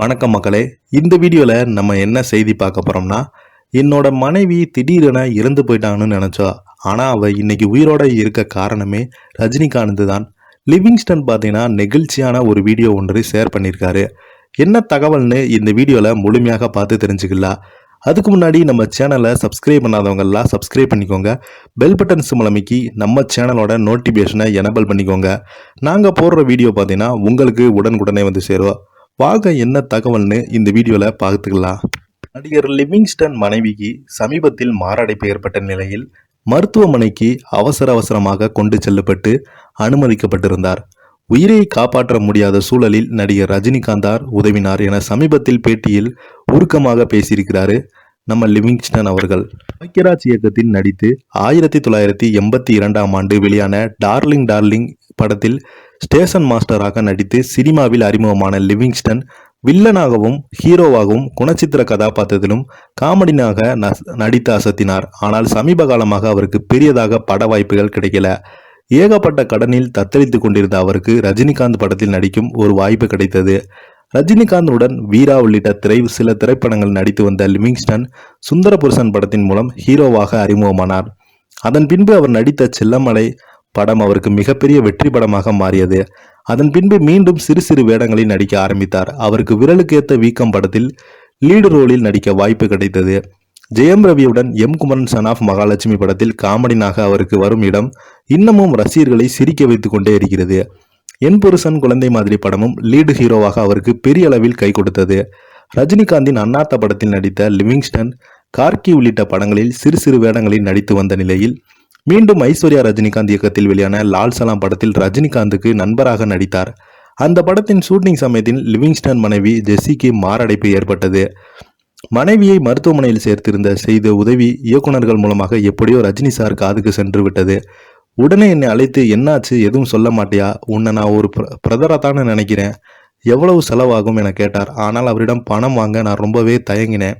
வணக்கம் மக்களே. இந்த வீடியோவில் நம்ம என்ன செய்தி பார்க்க போகிறோம்னா என்னோட மனைவி திடீரென இறந்து போயிட்டாங்கன்னு நினச்சா ஆனால் அவள் இன்னைக்கு உயிரோட இருக்க காரணமே ரஜினிகாந்த் தான். லிவிங்ஸ்டன் பார்த்தீங்கன்னா நெகிழ்ச்சியான ஒரு வீடியோ ஒன்று ஷேர் பண்ணியிருக்காரு. என்ன தகவல்னு இந்த வீடியோவில் முழுமையாக பார்த்து தெரிஞ்சுக்கலாம் அதுக்கு முன்னாடி நம்ம சேனலை சப்ஸ்கிரைப் பண்ணாதவங்கெல்லாம் சப்ஸ்கிரைப் பண்ணிக்கோங்க. பெல் பட்டன் சிம்மலமைக்கி நம்ம சேனலோட நோட்டிஃபிகேஷனை எனபிள் பண்ணிக்கோங்க. நாங்கள் போடுற வீடியோ பார்த்தீங்கன்னா உங்களுக்கு உடனுக்குடனே வந்து சேரும். வாங்க என்ன தகவல்னு இந்த வீடியோவில் பார்த்துக்கலாம். நடிகர் லிவிங்ஸ்டன் மனைவிக்கு சமீபத்தில் மாரடைப்பு ஏற்பட்ட நிலையில் மருத்துவமனைக்கு அவசர அவசரமாக கொண்டு செல்லப்பட்டு அனுமதிக்கப்பட்டிருந்தார். உயிரை காப்பாற்ற முடியாத சூழலில் நடிகர் ரஜினிகாந்தார் உதவினார் என சமீபத்தில் பேட்டியில் உருக்கமாக பேசியிருக்கிறாரு நம்ம லிவிங்ஸ்டன் அவர்கள். பக்யராஜ் இயக்கத்தில் நடித்து ஆயிரத்தி தொள்ளாயிரத்தி எண்பத்தி இரண்டாம் ஆண்டு வெளியான டார்லிங் டார்லிங் படத்தில் ஸ்டேஷன் மாஸ்டராக நடித்து சினிமாவில் அறிமுகமான லிவிங்ஸ்டன் வில்லனாகவும் ஹீரோவாகவும் குணச்சித்திர கதாபாத்திரத்திலும் காமெடினாக நடித்து அசத்தினார். ஆனால் சமீப காலமாக அவருக்கு பெரியதாக பட வாய்ப்புகள் கிடைக்கல. ஏகப்பட்ட கடனில் தத்தளித்துக் கொண்டிருந்த அவருக்கு ரஜினிகாந்த் படத்தில் நடிக்கும் ஒரு வாய்ப்பு கிடைத்தது. ரஜினிகாந்துடன் வீரா உள்ளிட்ட திரை சில திரைப்படங்கள் நடித்து வந்த லிவிங்ஸ்டன் சுந்தரபுருஷன் படத்தின் மூலம் ஹீரோவாக அறிமுகமானார். அதன் பின்பு அவர் நடித்த செல்லமலை படம் அவருக்கு மிகப்பெரிய வெற்றி படமாக மாறியது. அதன் பின்பு மீண்டும் சிறு சிறு வேடங்களில் நடிக்க ஆரம்பித்தார். அவருக்கு விரலுக்கேத்த வீக்கம் படத்தில் லீடு ரோலில் நடிக்க வாய்ப்பு கிடைத்தது. Jayam ரவியுடன் M Kumaran son of Mahalakshmi படத்தில் காமெடினாக அவருக்கு வரும் இடம் இன்னமும் ரசிகர்களை சிரிக்க வைத்துக் கொண்டே இருக்கிறது. என் புருஷன் குழந்தை மாதிரி படமும் லீடு ஹீரோவாக அவருக்கு பெரிய அளவில் கை கொடுத்தது. ரஜினிகாந்தின் அண்ணாத்த படத்தில் நடித்த லிவிங்ஸ்டன் கார்கி உள்ளிட்ட படங்களில் சிறு சிறு வேடங்களில் நடித்து வந்த நிலையில் மீண்டும் ஐஸ்வர்யா ரஜினிகாந்த் இயக்கத்தில் வெளியான லால் சலாம் படத்தில் ரஜினிகாந்துக்கு நண்பராக நடித்தார். அந்த படத்தின் ஷூட்டிங் சமயத்தில் லிவிங்ஸ்டன் மனைவி ஜெஸ்ஸிக்கு மாரடைப்பு ஏற்பட்டது. மனைவியை மருத்துவமனையில் சேர்த்திருந்த செய்த உதவி இயக்குனர்கள் மூலமாக எப்படியோ ரஜினி சார் காதுக்கு சென்று விட்டது. உடனே என்னை அழைத்து என்னாச்சு? எதுவும் சொல்ல மாட்டியா? உன்னை நான் ஒரு பிரதரத்தானு நினைக்கிறேன். எவ்வளவு செலவாகும்? என கேட்டார். ஆனால் அவரிடம் பணம் வாங்க நான் ரொம்பவே தயங்கினேன்.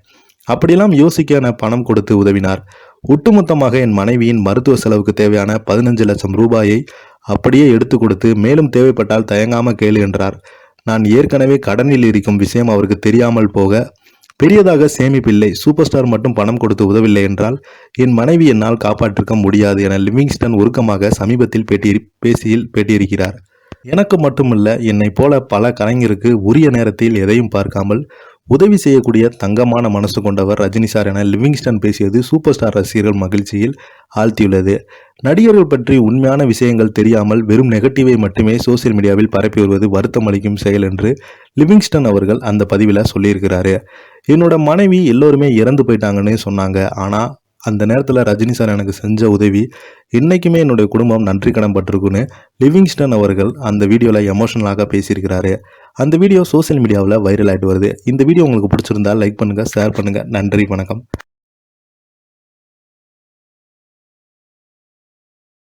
அப்படியெல்லாம் யோசிக்க நான் பணம் கொடுத்து உதவினார். ஒட்டுமொத்தமாக என் மனைவியின் மருத்துவ செலவுக்கு தேவையான பதினஞ்சு லட்சம் ரூபாயை அப்படியே எடுத்து கொடுத்து மேலும் தேவைப்பட்டால் தயங்காம கேளு என்றார். நான் ஏற்கனவே கடனில் இருக்கும் விஷயம் அவருக்கு தெரியாமல் போக பெரியதாக சேமிப்பில்லை சூப்பர் ஸ்டார் மட்டும் பணம் கொடுத்து உதவில்லை என்றால் என் மனைவி என்னால் காப்பாற்றிருக்க முடியாது என லிவிங்ஸ்டன் உருக்கமாக சமீபத்தில் பேட்டி பேசியில் பேட்டியிருக்கிறார். எனக்கு மட்டுமல்ல என்னை போல பல கலைஞருக்கு உரிய நேரத்தில் எதையும் பார்க்காமல் உதவி செய்யக்கூடிய தங்கமான மனசு கொண்டவர் ரஜினி சார் என லிவிங்ஸ்டன் பேசியது சூப்பர் ஸ்டார் ரசிகர்கள் மகிழ்ச்சியில் ஆழ்த்தியுள்ளது. நடிகர்கள் பற்றி உண்மையான விஷயங்கள் தெரியாமல் வெறும் நெகட்டிவை மட்டுமே சோசியல் மீடியாவில் பரப்பி வருவது வருத்தம் அளிக்கும் செயல் என்று லிவிங்ஸ்டன் அவர்கள் அந்த பதிவில் சொல்லியிருக்கிறாரு. என்னோட மனைவி எல்லோருமே இறந்து போயிட்டாங்கன்னு சொன்னாங்க. ஆனால் அந்த நேரத்தில் ரஜினி சார் எனக்கு செஞ்ச உதவி இன்றைக்குமே என்னுடைய குடும்பம் நன்றி கடன் பட்டிருக்குன்னு லிவிங்ஸ்டன் அவர்கள் அந்த வீடியோவில் எமோஷனலாக பேசியிருக்கிறாரு. அந்த வீடியோ சோஷியல் மீடியாவில் வைரல் ஆகிட்டு வருது. இந்த வீடியோ உங்களுக்கு பிடிச்சிருந்தா லைக் பண்ணுங்கள் ஷேர் பண்ணுங்கள் நன்றி வணக்கம்.